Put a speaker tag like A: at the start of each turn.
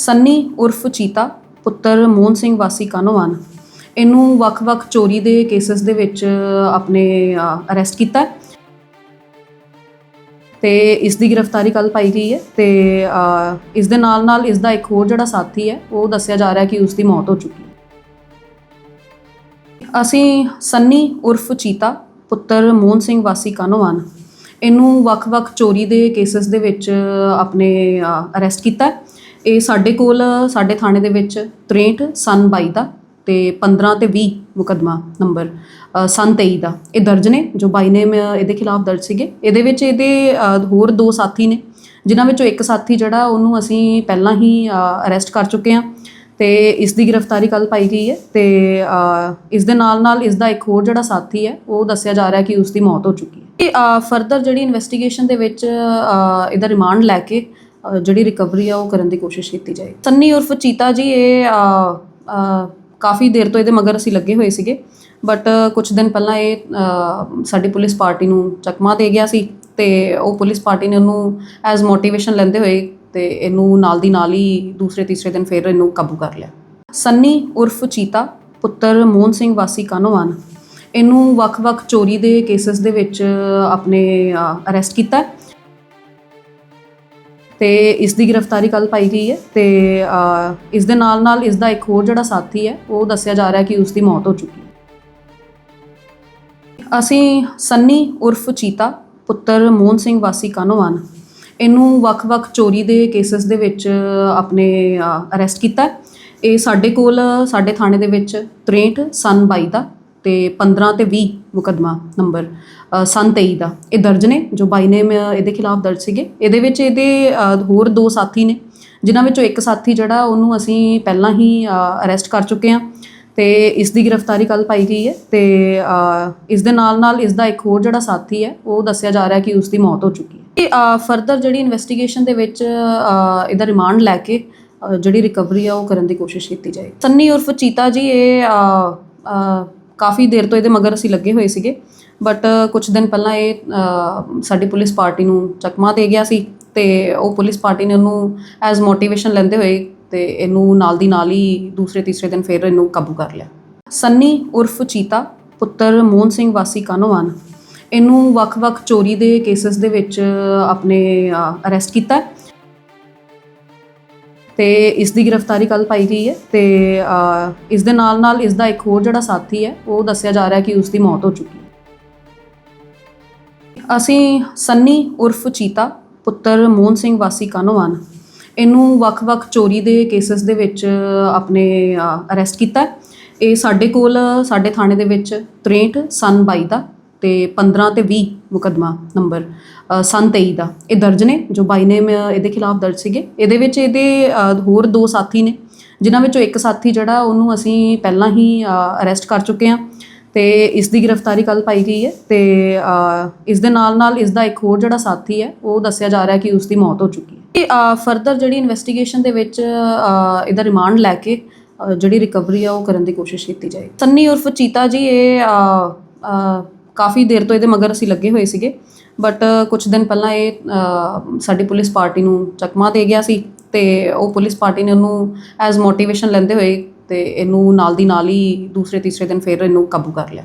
A: ਸੰਨੀ ਉਰਫ ਚੀਤਾ, ਪੁੱਤਰ ਮੋਹਨ ਸਿੰਘ ਵਾਸੀ ਕਾਨੋਵਾਨ ਇਹਨੂੰ ਵੱਖ-ਵੱਖ ਚੋਰੀ ਦੇ ਕੇਸਸ ਦੇ ਵਿੱਚ ਆਪਣੇ ਅਰੈਸਟ ਕੀਤਾ। ਹੈ ਤੇ ਇਸ ਦੀ ਗ੍ਰਿਫਤਾਰੀ ਕੱਲ ਪਾਈ ਗਈ ਹੈ ਤੇ ਇਸ ਦੇ ਨਾਲ ਨਾਲ ਇਸ ਦਾ ਇੱਕ ਹੋਰ ਜਿਹੜਾ ਸਾਥੀ ਹੈ, ਉਹ ਦੱਸਿਆ ਜਾ ਰਿਹਾ ਕਿ ਉਸ ਦੀ ਮੌਤ ਹੋ ਚੁੱਕੀ ਹੈ। ਅਸੀਂ ਸੰਨੀ ਉਰਫ ਚੀਤਾ, ਪੁੱਤਰ ਮੋਹਨ ਸਿੰਘ ਵਾਸੀ ਕਾਨੋਵਾਨ ਇਹਨੂੰ ਵੱਖ-ਵੱਖ ਚੋਰੀ ਦੇ ਕੇਸਸ ਦੇ ਵਿੱਚ ਆਪਣੇ ਅਰੈਸਟ ਕੀਤਾ ਇਹ ਸਾਡੇ ਕੋਲ ਸਾਡੇ ਥਾਣੇ ਦੇ ਵਿੱਚ 63 ਸਨ 22 ਦਾ ਤੇ 15 ਤੇ 20 ਮੁਕਦਮਾ ਨੰਬਰ ਅ, ਸਨ 23 ਦਾ। ਇਹ ਦਰਜ ਨੇ ਜੋ ਬਾਈ ਨੇਮ ਇਹਦੇ ਖਿਲਾਫ ਦਰਜ ਸੀਗੇ। ਇਹਦੇ ਵਿੱਚ ਇਹਦੇ ਹੋਰ ਦੋ ਸਾਥੀ ਨੇ ਜਿਨ੍ਹਾਂ ਵਿੱਚੋਂ ਇੱਕ ਸਾਥੀ ਜਿਹੜਾ ਉਹਨੂੰ ਅਸੀਂ ਪਹਿਲਾਂ ਹੀ ਅਰੈਸਟ ਕਰ ਚੁੱਕੇ ਹਾਂ ਤੇ ਇਸ ਦੀ ਗ੍ਰਿਫਤਾਰੀ ਕੱਲ ਪਾਈ ਗਈ ਹੈ ਤੇ ਇਸ ਦੇ ਨਾਲ ਨਾਲ ਇਸ ਦਾ ਇੱਕ ਹੋਰ ਜਿਹੜਾ ਸਾਥੀ ਹੈ ਉਹ ਦੱਸਿਆ ਜਾ ਰਿਹਾ ਕਿ ਉਸ ਦੀ ਮੌਤ ਹੋ ਚੁੱਕੀ ਹੈ। ਫਰਦਰ ਜਿਹੜੀ ਇਨਵੈਸਟੀਗੇਸ਼ਨ ਦੇ ਵਿੱਚ ਇਹਦਾ ਰਿਮਾਂਡ ਲੈ ਕੇ ਜਿਹੜੀ ਰਿਕਵਰੀ ਆ ਉਹ ਕਰਨ ਦੀ ਕੋਸ਼ਿਸ਼ ਕੀਤੀ ਜਾਏ। ਸੰਨੀ ਉਰਫ ਚੀਤਾ ਜੀ, ਇਹ ਕਾਫੀ ਦੇਰ ਤੋਂ ਇਹਦੇ ਮਗਰ ਅਸੀਂ ਲੱਗੇ ਹੋਏ ਸੀਗੇ। ਬਟ ਕੁਝ ਦਿਨ ਪਹਿਲਾਂ ਇਹ ਸਾਡੀ ਪੁਲਿਸ ਪਾਰਟੀ ਨੂੰ ਚਕਮਾ ਦੇ ਗਿਆ ਸੀ ਤੇ ਉਹ ਪੁਲਿਸ ਪਾਰਟੀ ਨੇ ਉਹਨੂੰ ਐਜ਼ ਮੋਟੀਵੇਸ਼ਨ ਲੈਂਦੇ ਹੋਏ ਤੇ ਇਹਨੂੰ ਨਾਲ ਦੀ ਨਾਲ ਹੀ ਦੂਸਰੇ, ਤੀਸਰੇ ਦਿਨ ਫਿਰ ਇਹਨੂੰ ਕਾਬੂ ਕਰ ਲਿਆ। ਸੰਨੀ ਉਰਫ ਚੀਤਾ, ਪੁੱਤਰ ਮੋਹਨ ਸਿੰਘ ਵਾਸੀ ਕਾਨੋਵਾਨ। ਇਹਨੂੰ ਵੱਖ-ਵੱਖ ਚੋਰੀ ਦੇ ਕੇਸਸ ਦੇ ਵਿੱਚ ਆਪਣੇ ਅਰੈਸਟ ਕੀਤਾ ਹੈ। ਤੇ ਇਸ ਦੀ ਗ੍ਰਿਫਤਾਰੀ ਕੱਲ ਪਾਈ ਗਈ ਹੈ ਤੇ ਇਸ ਦੇ ਨਾਲ ਨਾਲ ਇਸ ਦਾ ਇੱਕ ਹੋਰ ਜਿਹੜਾ ਸਾਥੀ ਹੈ, ਉਹ ਦੱਸਿਆ ਜਾ ਰਿਹਾ ਕਿ ਉਸ ਦੀ ਮੌਤ ਹੋ ਚੁੱਕੀ ਹੈ। ਅਸੀਂ ਸੰਨੀ ਉਰਫ ਚੀਤਾ, ਪੁੱਤਰ ਮੋਹਨ ਸਿੰਘ ਵਾਸੀ ਕਾਨੋਵਾਨ ਇਹਨੂੰ ਵੱਖ-ਵੱਖ ਚੋਰੀ ਦੇ ਕੇਸਸ ਦੇ ਵਿੱਚ, ਆਪਣੇ ਅਰੈਸਟ ਕੀਤਾ ਇਹ ਸਾਡੇ ਕੋਲ, ਸਾਡੇ ਥਾਣੇ ਦੇ ਵਿੱਚ 63 ਸਨ 22 ਦਾ। ਤੇ 15 ਤੇ 20 ਮੁਕਦਮਾ ਨੰਬਰ ਅ, ਸਨ 23 ਦਾ। ਇਹ ਦਰਜ ਨੇ ਜੋ ਬਾਈ ਨੇਮ ਇਹਦੇ ਖਿਲਾਫ ਦਰਜ ਸੀਗੇ। ਇਹਦੇ ਵਿੱਚ ਇਹਦੇ ਹੋਰ ਦੋ ਸਾਥੀ ਨੇ ਜਿਨ੍ਹਾਂ ਵਿੱਚੋਂ ਇੱਕ ਸਾਥੀ ਜਿਹੜਾ ਉਹਨੂੰ ਅਸੀਂ ਪਹਿਲਾਂ ਹੀ ਅਰੈਸਟ ਕਰ ਚੁੱਕੇ ਹਾਂ। ਤੇ ਇਸ ਦੀ ਗ੍ਰਿਫਤਾਰੀ ਕੱਲ ਪਾਈ ਗਈ ਹੈ ਤੇ ਇਸ ਦੇ ਨਾਲ ਨਾਲ ਇਸ ਦਾ ਇੱਕ ਹੋਰ ਜਿਹੜਾ ਸਾਥੀ ਹੈ ਉਹ ਦੱਸਿਆ ਜਾ ਰਿਹਾ ਕਿ ਉਸ ਦੀ ਮੌਤ ਹੋ ਚੁੱਕੀ ਹੈ। ਇਹ ਫਰਦਰ ਜਿਹੜੀ ਇਨਵੈਸਟੀਗੇਸ਼ਨ ਦੇ ਵਿੱਚ ਇਹਦਾ ਰਿਮਾਂਡ ਲੈ ਕੇ ਜਿਹੜੀ ਰਿਕਵਰੀ ਆ ਉਹ ਕਰਨ ਦੀ ਕੋਸ਼ਿਸ਼ ਕੀਤੀ ਜਾਏ ਸੰਨੀ ਉਰਫ ਚੀਤਾ ਜੀ ਇਹ ਕਾਫੀ ਦੇਰ ਤੋਂ ਇਹਦੇ ਮਗਰ ਅਸੀਂ ਲੱਗੇ ਹੋਏ ਸੀਗੇ। ਬਟ ਕੁਝ ਦਿਨ ਪਹਿਲਾਂ ਇਹ ਸਾਡੀ ਪੁਲਿਸ ਪਾਰਟੀ ਨੂੰ ਚਕਮਾ ਦੇ ਗਿਆ ਸੀ ਤੇ ਉਹ ਪੁਲਿਸ ਪਾਰਟੀ ਨੇ ਉਹਨੂੰ ਐਜ਼ ਮੋਟੀਵੇਸ਼ਨ ਲੈਂਦੇ ਹੋਏ ਤੇ ਇਹਨੂੰ ਨਾਲ ਦੀ ਨਾਲ ਹੀ ਦੂਸਰੇ ਤੀਸਰੇ ਦਿਨ ਫਿਰ ਇਹਨੂੰ ਕਾਬੂ ਕਰ ਲਿਆ। ਸੰਨੀ ਉਰਫ ਚੀਤਾ, ਪੁੱਤਰ ਮੋਹਨ ਸਿੰਘ ਵਾਸੀ ਕਾਨੋਵਾਨ ਇਹਨੂੰ ਵੱਖ-ਵੱਖ ਚੋਰੀ ਦੇ ਕੇਸਸ ਦੇ ਵਿੱਚ ਆਪਣੇ ਅਰੈਸਟ ਕੀਤਾ। ਤੇ ਇਸ ਦੀ ਗ੍ਰਿਫਤਾਰੀ ਕੱਲ ਪਾਈ ਗਈ ਹੈ ਤੇ ਅ, ਇਸ ਦੇ ਨਾਲ ਨਾਲ ਇਸ ਦਾ ਇੱਕ ਹੋਰ ਜਿਹੜਾ ਸਾਥੀ ਹੈ ਉਹ ਦੱਸਿਆ ਜਾ ਰਿਹਾ ਕਿ ਉਸ ਦੀ ਮੌਤ ਹੋ ਚੁੱਕੀ ਹੈ ਅਸੀਂ ਸੰਨੀ ਉਰਫ ਚੀਤਾ ਪੁੱਤਰ ਮੋਹਨ ਸਿੰਘ ਵਾਸੀ ਕਾਨੋਵਾਨ ਇਹਨੂੰ ਵੱਖ-ਵੱਖ ਚੋਰੀ ਦੇ ਕੇਸਸ ਦੇ ਵਿੱਚ ਆਪਣੇ ਅਰੈਸਟ ਕੀਤਾ ਹੈ। ਇਹ ਸਾਡੇ ਕੋਲ ਸਾਡੇ ਥਾਣੇ ਦੇ ਵਿੱਚ 63 ਸਨ 22 ਦਾ ਤੇ 15 ਤੇ 20 ਮੁਕਦਮਾ ਨੰਬਰ ਅ, ਸਨ 23 ਦਾ। ਇਹ ਦਰਜ ਨੇ ਜੋ ਬਾਈ ਨੇਮ ਇਹਦੇ ਖਿਲਾਫ ਦਰਜ ਸੀਗੇ। ਇਹਦੇ ਵਿੱਚ ਇਹਦੇ ਹੋਰ ਦੋ ਸਾਥੀ ਨੇ ਜਿਨ੍ਹਾਂ ਵਿੱਚੋਂ ਇੱਕ ਸਾਥੀ ਜਿਹੜਾ ਉਹਨੂੰ ਅਸੀਂ ਪਹਿਲਾਂ ਹੀ ਅਰੈਸਟ ਕਰ ਚੁੱਕੇ ਹਾਂ ਤੇ ਇਸ ਦੀ ਗ੍ਰਿਫਤਾਰੀ ਕੱਲ ਪਾਈ ਗਈ ਹੈ ਤੇ ਇਸ ਦੇ ਨਾਲ ਨਾਲ ਇਸ ਦਾ ਇੱਕ ਹੋਰ ਜਿਹੜਾ ਸਾਥੀ ਹੈ ਉਹ ਦੱਸਿਆ ਜਾ ਰਿਹਾ ਕਿ ਉਸ ਦੀ ਮੌਤ ਹੋ ਚੁੱਕੀ ਹੈ। ਇਹ ਫਰਦਰ ਜਿਹੜੀ ਇਨਵੈਸਟੀਗੇਸ਼ਨ ਦੇ ਵਿੱਚ ਇਹਦਾ ਰਿਮਾਂਡ ਲੈ ਕੇ ਜਿਹੜੀ ਰਿਕਵਰੀ ਆ ਉਹ ਕਰਨ ਦੀ ਕੋਸ਼ਿਸ਼ ਕੀਤੀ ਜਾਏ ਸੰਨੀ ਉਰਫ ਚੀਤਾ ਜੀ ਇਹ ਕਾਫੀ ਦੇਰ ਤੋਂ ਇਹਦੇ ਮਗਰ ਅਸੀਂ ਲੱਗੇ ਹੋਏ ਸੀਗੇ। ਬਟ ਕੁਝ ਦਿਨ ਪਹਿਲਾਂ ਇਹ ਸਾਡੀ ਪੁਲਿਸ ਪਾਰਟੀ ਨੂੰ ਚਕਮਾ ਦੇ ਗਿਆ ਸੀ ਤੇ ਉਹ ਪੁਲਿਸ ਪਾਰਟੀ ਨੇ ਉਹਨੂੰ ਐਜ਼ ਮੋਟੀਵੇਸ਼ਨ ਲੈਂਦੇ ਹੋਏ ਤੇ ਇਹਨੂੰ ਨਾਲ ਦੀ ਨਾਲ ਹੀ ਦੂਸਰੇ ਤੀਸਰੇ ਦਿਨ ਫਿਰ ਇਹਨੂੰ ਕਾਬੂ ਕਰ ਲਿਆ।